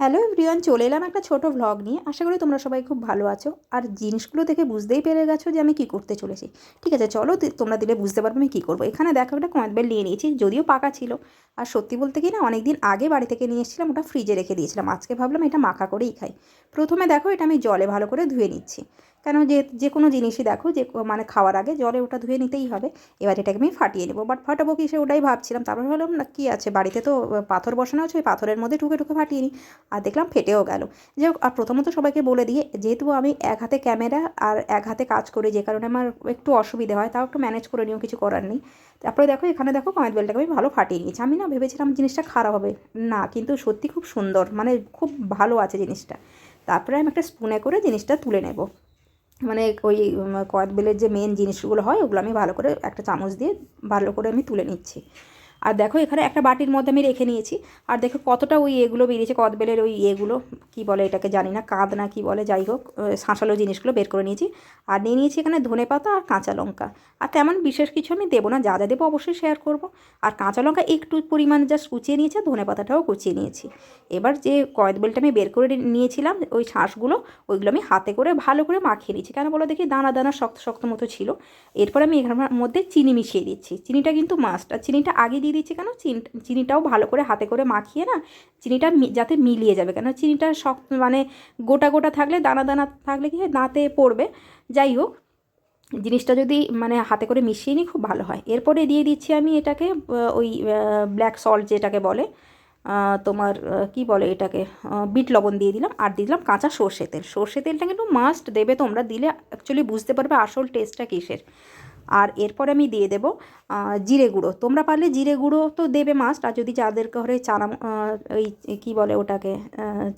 Hello everyone চলে এলাম একটা ছোট ভ্লগ নিয়ে। আশা করি তোমরা সবাই খুব ভালো আছো। আর জিনিসগুলো দেখে বুঝতেই পেরে গেছো যে আমি কী করতে চলেছি। ঠিক আছে, চলো তোমরা দিলে বুঝতে পারবে আমি কী করব। এখানে দেখো একটা কয়েকবার নিয়ে নিয়েছি, যদিও পাকা ছিল। আর সত্যি বলতে কি না অনেক দিন আগে বাড়ি থেকে নিয়ে এসেছিলাম, ওটা ফ্রিজে রেখে দিয়েছিলাম। আজকে ভাবলাম এটা মাখা করেই খাই। প্রথমে দেখো এটা আমি জলে ভালো করে ধুয়ে নিচ্ছি। কেন যে যে কোনো জিনিসই দেখো, যে মানে খাওয়ার আগে জলে ওটা ধুয়ে নিতেই হবে। এবার এটাকে আমি ফাটিয়ে নেব। বাট ফাটাবো কি সে ওটাই ভাবছিলাম। তারপর ভাবলাম, না, কী আছে? বাড়িতে তো পাথর বসানো আছে, ওই পাথরের মধ্যে ঢুকে ঢুকে ফাটিয়ে নিই আর দেখলাম ফেটেও গেল। যাই হোক, আর প্রথমত সবাইকে বলে দিয়ে যেহেতু আমি এক হাতে ক্যামেরা আর এক হাতে কাজ করি, যে কারণে আমার একটু অসুবিধে হয়, তাও একটু ম্যানেজ করে নিও, কিছু করার নেই। তারপরে দেখো, এখানে দেখো, কয়েক বেলটাকে আমি ভালো ফাটিয়ে নিয়েছি। আমি না ভেবেছিলাম জিনিসটা খারাপ হবে। না, কিন্তু সত্যি খুব সুন্দর মানে খুব ভালো আছে জিনিসটা। তারপরে আমি একটা স্পুনে করে জিনিসটা তুলে নেব। মানে ওই কদবেলের যে মেন জিনিসগুলো হয়, ওগুলো আমি ভালো করে একটা চামচ দিয়ে ভালো করে আমি তুলে নিচ্ছি। আর দেখো এখানে একটা বাটির মধ্যে আমি রেখে নিয়েছি। আর দেখো কতটা ওই এগুলো বেরিয়েছে, কদবেলের ওই এগুলো, কি বলে এটাকে জানি না কাঁদ না কি বলে, যাই হোক শাঁসালো জিনিসগুলো বের করে নিয়েছি। আর নিয়ে নিয়েছি এখানে ধনে পাতা আর কাঁচা লঙ্কা। আর তেমন বিশেষ কিছু আমি দেবো না, যা যা দেবো অবশ্যই শেয়ার করব। আর কাঁচা লঙ্কা একটু পরিমাণ জাস্ট কুচিয়ে নিয়েছি ধনে পাতাটাও কুচিয়ে নিয়েছি। এবার যে কয়েদবেলটা আমি বের করে নিয়েছিলাম, ওই শাঁসগুলো, ওইগুলো আমি হাতে করে ভালো করে মাখিয়ে নিয়েছি। কেন বলো দেখি, দানা দানা শক্ত শক্ত মতো ছিল। এরপর আমি এখানের মধ্যে চিনি মিশিয়ে দিচ্ছি। চিনিটা কিন্তু মাস্ট আর চিনিটা আগে দিয়ে দিচ্ছি কেন? চিনি- চিনিটাও ভালো করে হাতে করে মাখিয়ে না চিনিটা যাতে মিলিয়ে যাবে। কেন? চিনিটা শক্ত মানে গোটা গোটা থাকলে, দানা দানা থাকলে কি হয়? দাঁতে পড়বে। যাই হোক, জিনিসটা যদি মানে হাতে করে মিশিয়ে নিই খুব ভালো হয়। এরপরে দিয়ে দিচ্ছি আমি এটাকে ওই ব্ল্যাক সল্ট যেটাকে বলে তোমার কি বলে এটাকে বিট লবণ দিয়ে দিলাম আর দিয়ে দিলাম কাঁচা সর্ষে তেল। সর্ষে তেলটা কিন্তু মাস্ট দেবে তোমরা, দিলে অ্যাকচুয়ালি বুঝতে পারবে আসল টেস্টটা কিসের। আর এরপরে আমি দিয়ে দেব জিরে গুঁড়ো। তোমরা পারলে জিরে গুঁড়ো তো দেবে মাস্ট আর যদি যাদের ঘরে চানা ওই কী বলে ওটাকে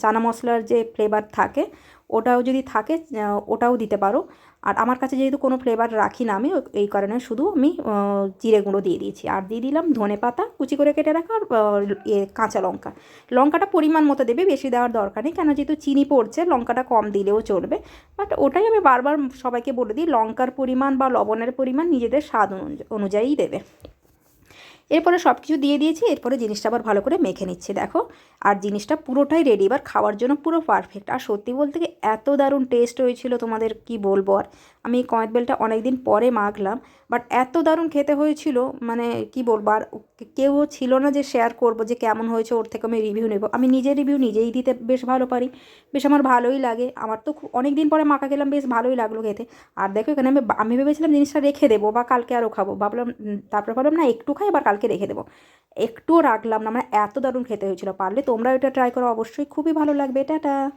চানা মশলার যে ফ্লেভার থাকে ওটাও যদি থাকে ওটাও দিতে পারো। আর আমার কাছে যেহেতু কোনো ফ্লেভার রাখি না আমি, এই কারণে শুধু আমি জিরে গুঁড়ো দিয়ে দিয়েছি। আর দিয়ে দিলাম ধনে পাতা, কুচি করে কেটে রাখা, আর কাঁচা লঙ্কা। লঙ্কাটা পরিমাণ মতো দেবে, বেশি দেওয়ার দরকার নেই, কেন যেহেতু চিনি পড়ছে, লঙ্কাটা কম দিলেও চলবে। বাট ওটাই আমি বারবার সবাইকে বলে দিই, লঙ্কার পরিমাণ বা লবণের পরিমাণ নিজেদের স্বাদ অনুযায়ী দেবে। এরপরে সব কিছু দিয়ে দিয়েছি, এরপরে জিনিসটা আবার ভালো করে মেখে নিচ্ছে, দেখো। আর জিনিসটা পুরোটাই রেডি এবার খাওয়ার জন্য পুরো পারফেক্ট আর সত্যি বলতে কি এত দারুণ টেস্ট হয়েছিল তোমাদের, কি বলব আর? আমি এই কয়েত বেলটা অনেক দিন পরে মাখলাম বাট এত দারুণ খেতে হয়েছিল মানে কি বলব আর কেউ ছিল না যে শেয়ার করব যে কেমন হয়েছে, ওর থেকে আমি রিভিউ নেব। আমি নিজের রিভিউ নিজেই দিতে বেশ ভালো পারি। বেশ আমার ভালোই লাগে। আমার তো অনেক দিন পরে মাখা খেলাম, বেশ ভালোই লাগল খেতে। আর দেখো এখানে আমি আমি ভেবেছিলাম জিনিসটা রেখে দেবো বা কালকে আরও খাব। ভাবলাম তারপরে ভাবলাম না, একটু খাই, আবার কালকে রেখে দেবো। একটুও রাখলাম না মানে এত দারুণ খেতে হয়েছিল। পারলে তোমরা এটা ট্রাই করো, অবশ্যই। খুবই ভালো লাগবে। টাটা!